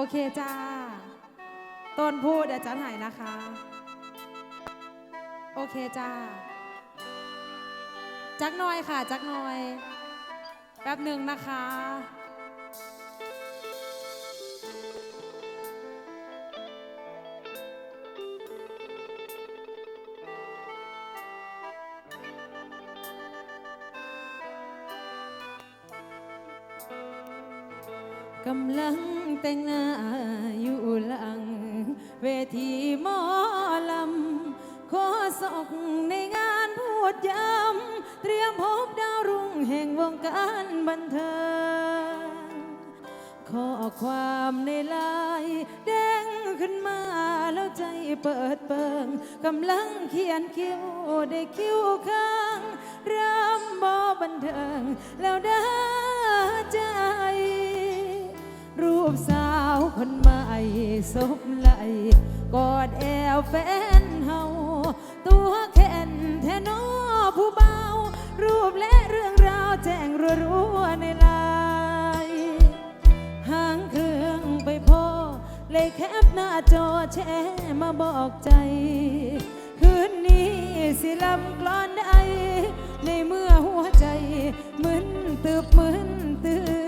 โอเคจ้า ต้นพูดเดี๋ยวจัดใหายนะคะ โอเคจ้า จักหน่อยค่ะ จักหน่อย แป๊บหนึ่งนะคะ แต่งหน้าอยู่หลัง เวทีหมอลำขอสอกในงานพูดย้ำ เตรียมพบดาวรุ่งแห่งวงการบันเทิงข้อความในไลน์เด้งขึ้นมาแล้วใจเปิดเปิงกำลังเขียนคิ้วได้คิ้วข้างรำบอบันเทิงแล้วได้ใจ รูปสาวคนใหม่สบไหลกอดแอวแฟนเฮาตัวแขนแทนอผู้เบา รูปและเรื่องราวแจ้งรัวๆในไลน์ห่างเครื่องไปพอเลยแคปหน้าจอแชร์มาบอกใจ คืนนี้สิลำกลอนใดในเมื่อหัวใจมึนตึบมึนตื่น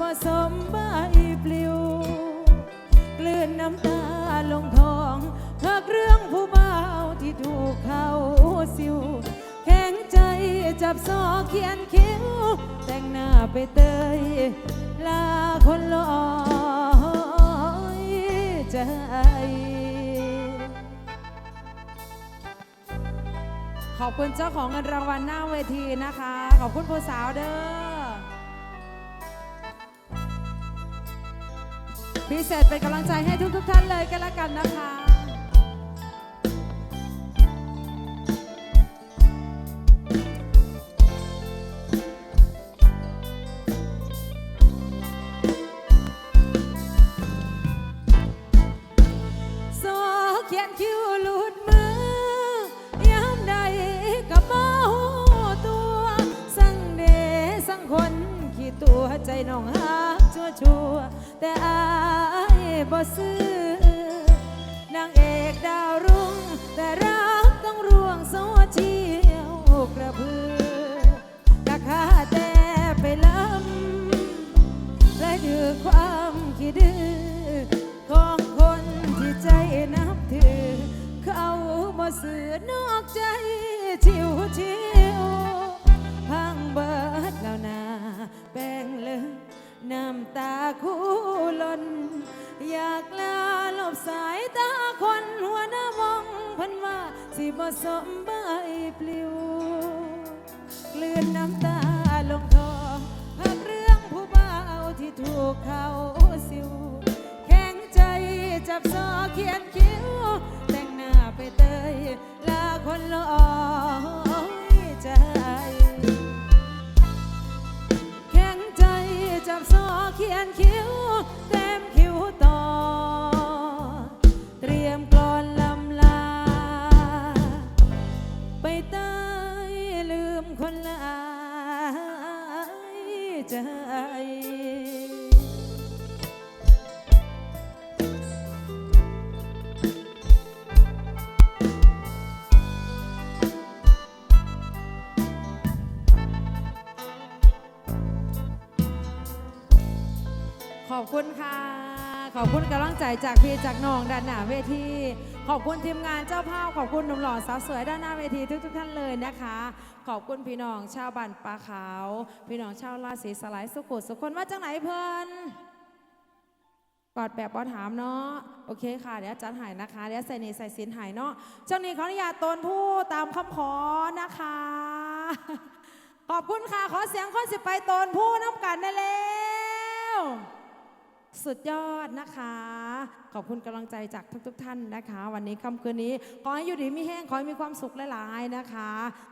บ่สมใบปลิว กลืนน้ำตาลงทองหากเรื่องผู้บ่าวที่ถูกเขาสิว แข็งใจจับซอเขียนคิ้ว แต่งหน้าไปเตย ลาคนลอยใจขอบคุณเจ้าของเงินรางวัลหน้าเวทีนะคะ ขอบคุณผู้สาวเด้อ พิเศษเป็นกำลังใจให้ทุกๆท่านเลยกันละกันนะคะ สิบ่ ขอบคุณค่ะ ขอบคุณกำลังใจจากพี่จากน้องด้านหน้าเวที ขอบคุณทีมงานเจ้าภาพขอบคุณหนุ่มหล่อสาวสวยด้านหน้าเวทีทุกๆท่านเลยนะคะ ขอบคุณพี่น้องชาวบ้านปลาขาว พี่น้องชาวราศีสลายสุขุสุขคนว่าจังไหนเพิ่นกอดแบบบอถามเนาะโอเคค่ะเดี๋ยวจัดหายนะคะเดี๋ยวใส่เนใส่สินหายเนาะช่วงนี้ขออนุญาตตนผู้ตามคำขอนะคะ ขอบคุณค่ะขอเสียงคนสิไปตนผู้น้ำกันได้แล้ว สุดยอดนะคะ ขอบคุณกำลังใจจากทุกๆทท่านนะคะ วันนี้ค่ำคืนนี้ขอให้อยู่ดีมีแห้งขอให้มีความสุขหลายๆนะคะ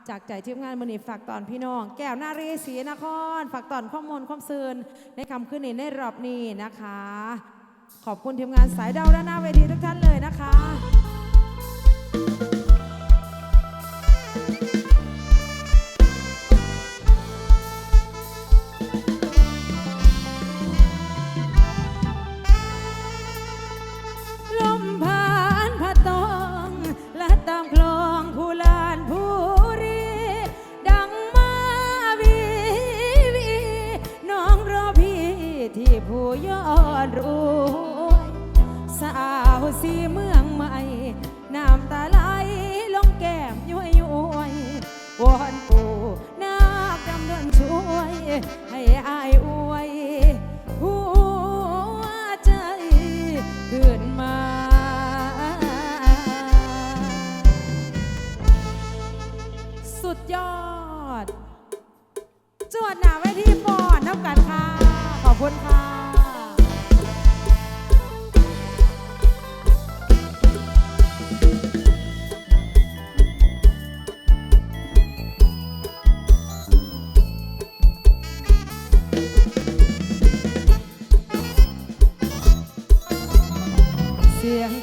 จากใจทีมงานมือนีฝากตอนพี่น้อง แก้วนารีศรีนคร ฝากตอนข้อมูลความซื่นในคำคืนนี้ในรอบนี้นะคะ ขอบคุณทีมงานสายดาวด้านหน้าเวทีทุกท่านเลยนะคะ ยอดรวยสาวสีเมืองใหม่น้ำตาไหลลงแก้มย้วยย้วยวอนปู่นาคดำเนินช่วย ให้อายอวยหัวใจขึ้นมาสุดยอด จวดหนาไว้ที่ปอดน้ำกันค่ะ ขอบคุณค่ะ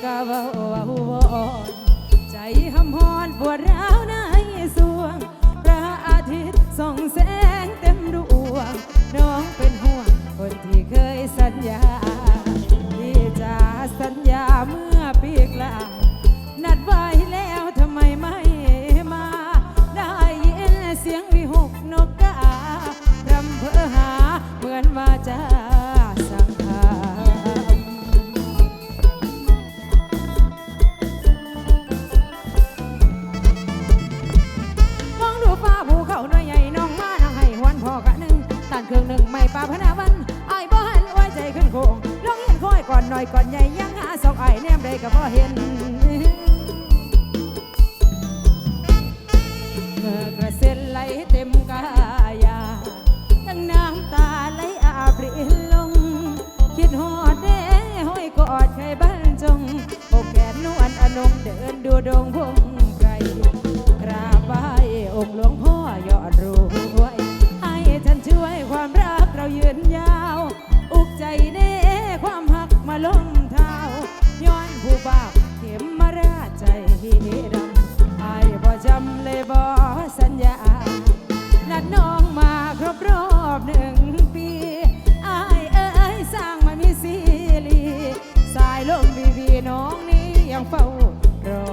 กะเบาว่าวอนใจหำหอนปวดร้าวในสวง พระอาทิตย์ส่องแสงเต็มดวง น้องเป็นห่วงคนที่เคยสัญญา เครื่องหนึ่งไม่ปาพนาวันไอ้บ่หันไว้ใจขึ้นโคงลองเห็นค่อยก่อนหน่อยก่อนใหญ่ยังหาสองไอ้แนมได้ก็บ่เห็นเมื่อกระเซ็นไหลเต็มกายาทั้งน้ำตาไหลอาบรินลง คิดหอดเด้ห้อยกอดใครบ้านจงโอแขนนวลอนงเดินดูดงพง พี่น้องนี้ยังเฝ้ารอ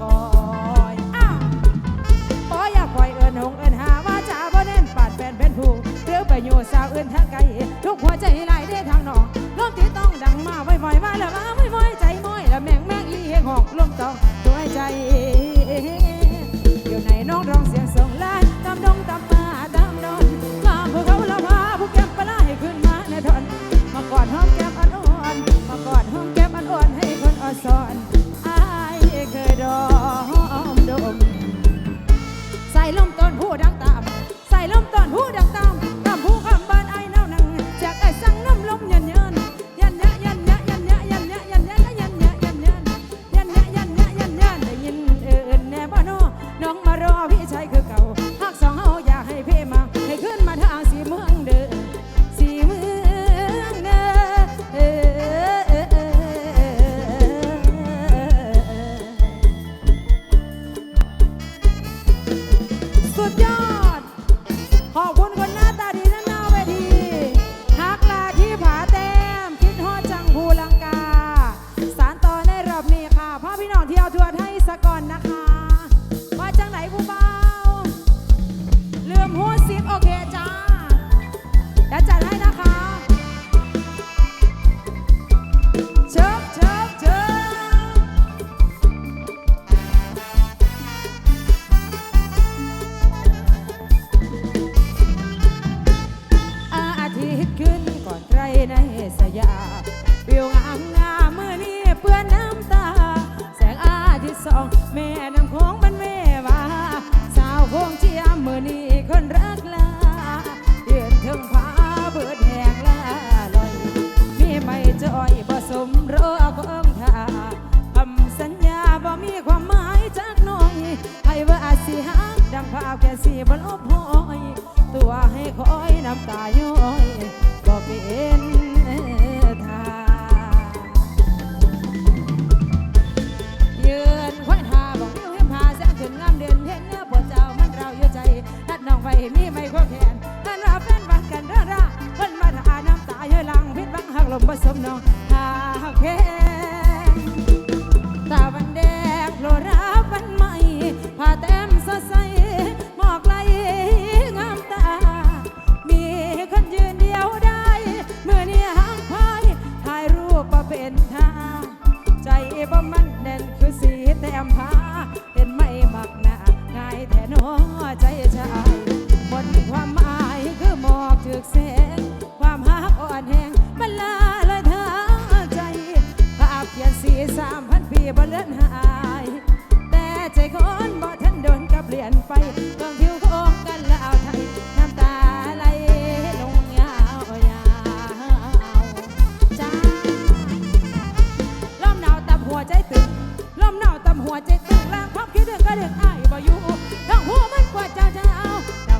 คอยปออยากปล่อยเอินหงเอินหาว่าจะบ่เน้นปาดแฟนเป็นผู้เรือประโยชน์สาวเอินทางไกลทุกหัวใจไหลได้ทางนองลมที่ต้องดังมาไวๆมาแล้วมาไวๆใจม้อยแล้วแมงแมงอีเหงหอกลมต้องตัวใจ มีไม่ก็แขนนั่นาแฟนบัดกันเด้อราคนมาหาน้ำตาเยอะลังพิษบังหักลมผสมน้องหาเค่ ใจคนบ่ทันโดนกัเปลี่ยนไปกองผิวของกันแล้วไทยน้ำตาไหลลงยาวยาวจ้าลมหนาวตัหัวใจตึงลมหนาวตัหัวใจตึงแรงความคิดถึงก็ดึงอายบ่อยู่ท้งหูมันกว่าจะจะเอา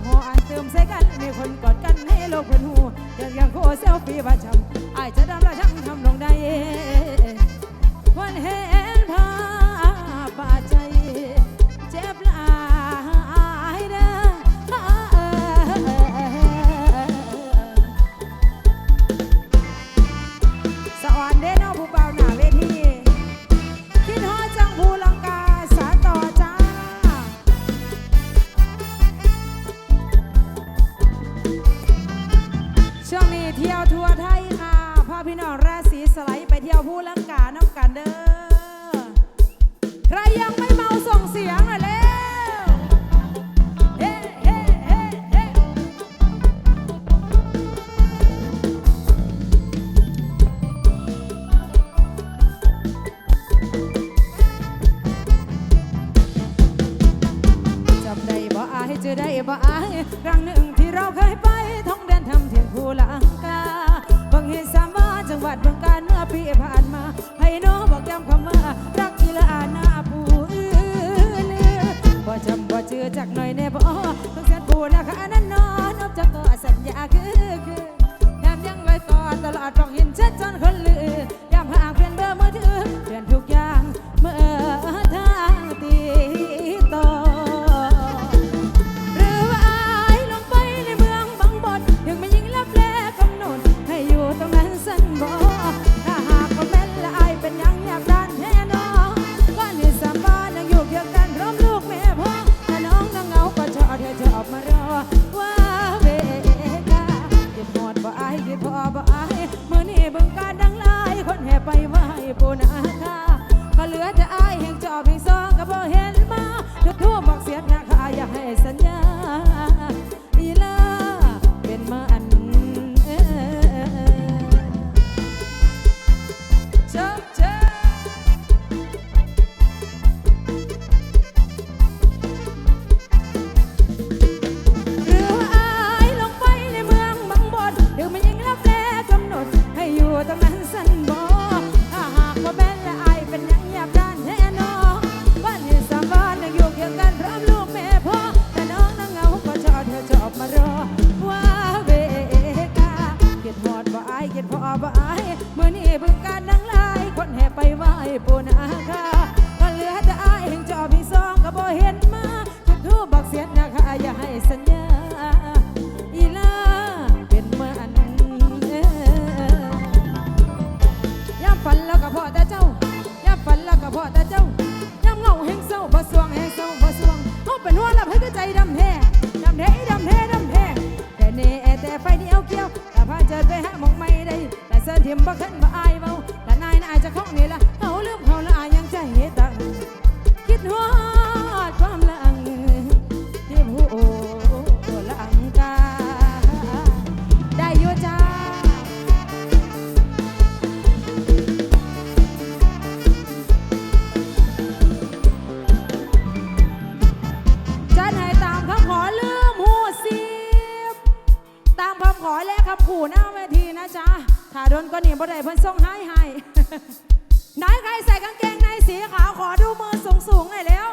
หัวอันเติมใสกันมีคนกดกันให้โลกคนหูเดินยังโคเซลฟี่ประจำอายจะดำละช่างทำลงได้วันเฮ จักหน่อยแน่บ่ต้องเสียปูนะคะนั้นนอนนบจากก็สัญญาคือคือแถมยังไว้ต่อตลอดต้องเห็นเชัดจนคนลือ ยามหากเปลี่ยนเบอร์มือถือ tiempo que no ขอแลกคบผู้หน้าเวทีนะจ๊ะถ้าโดนก็หนีบ่ได้เพิ่นส่งให้ให้ไหนใครใส่กางเกงในสีขาวขอดูมือสูงๆหน่อยเร็ว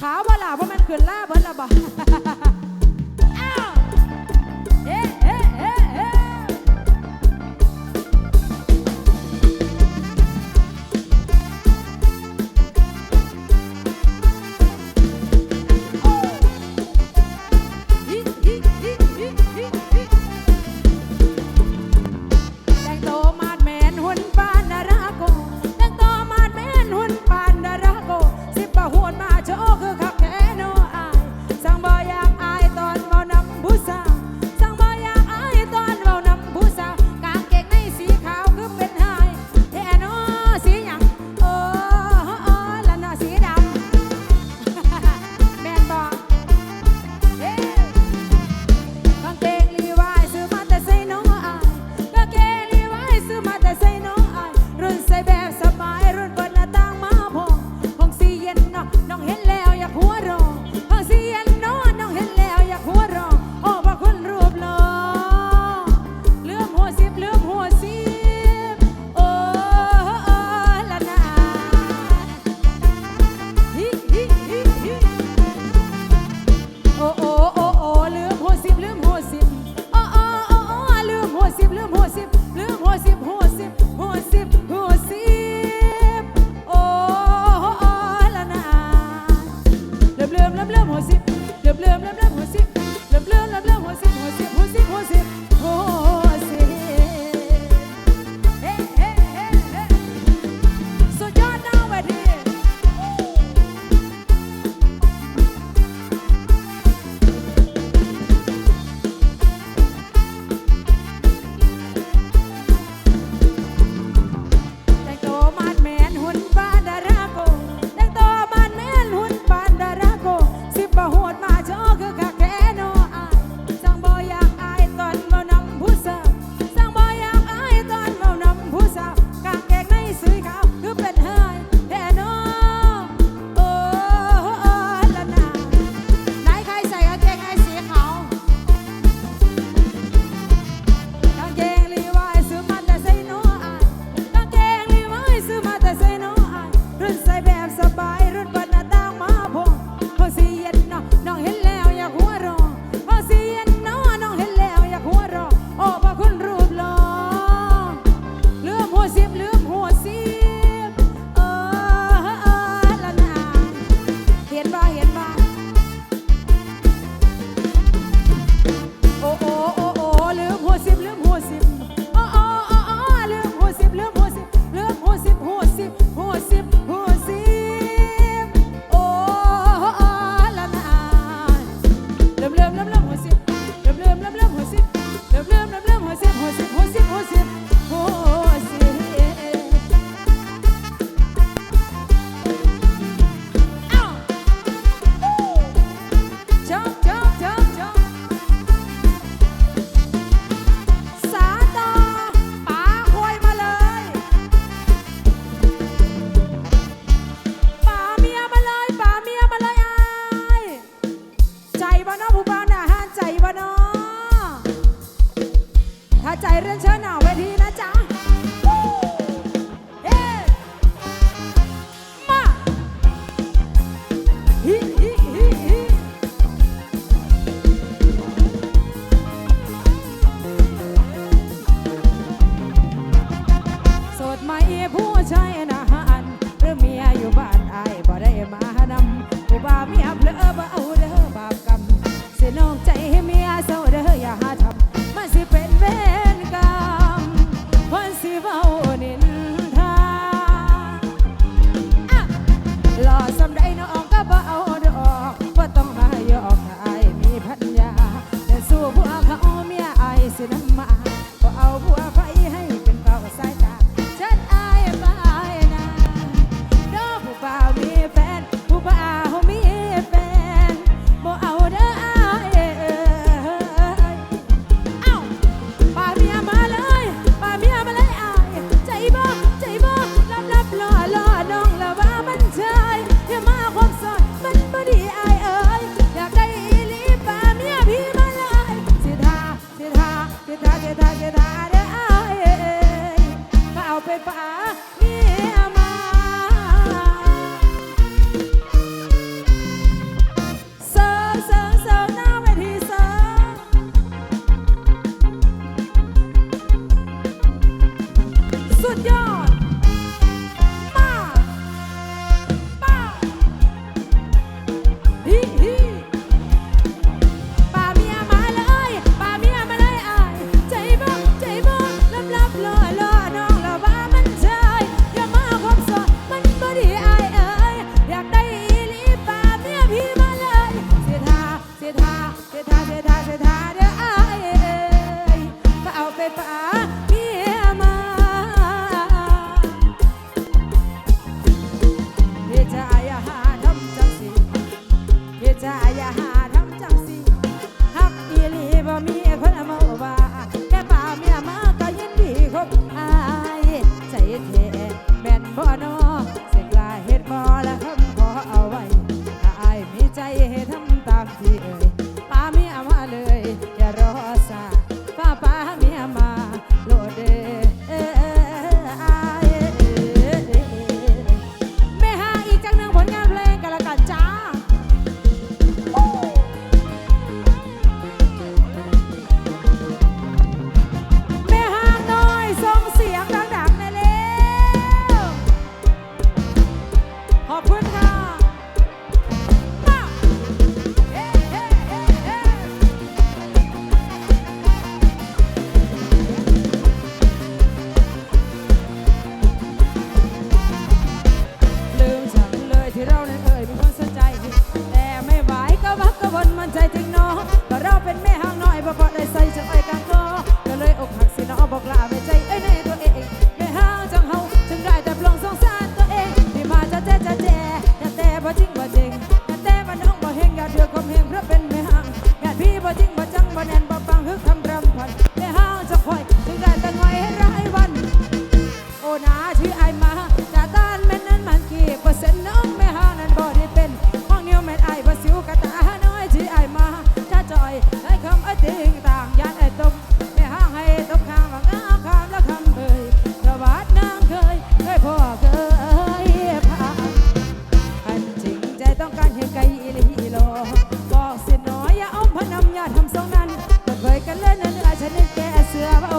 ขาวบ่หล่ะเพราะมันขึ้นล่าเพิ่นละบ่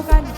God.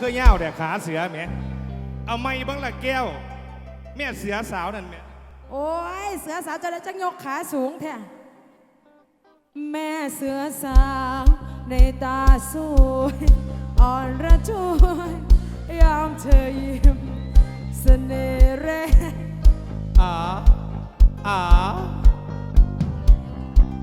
คือเง่าแต่ขาเสือแหมเอาไม่บ้างละแก้ว แม่เสือสาวนั่นแหม่โอ้ย เสือสาวจะได้จังยกขาสูงแท้แม่เสือสาวในตาสวยอ่อนระชวยยามเธอยิ้มเสน่ห์แรงอ่าอ่า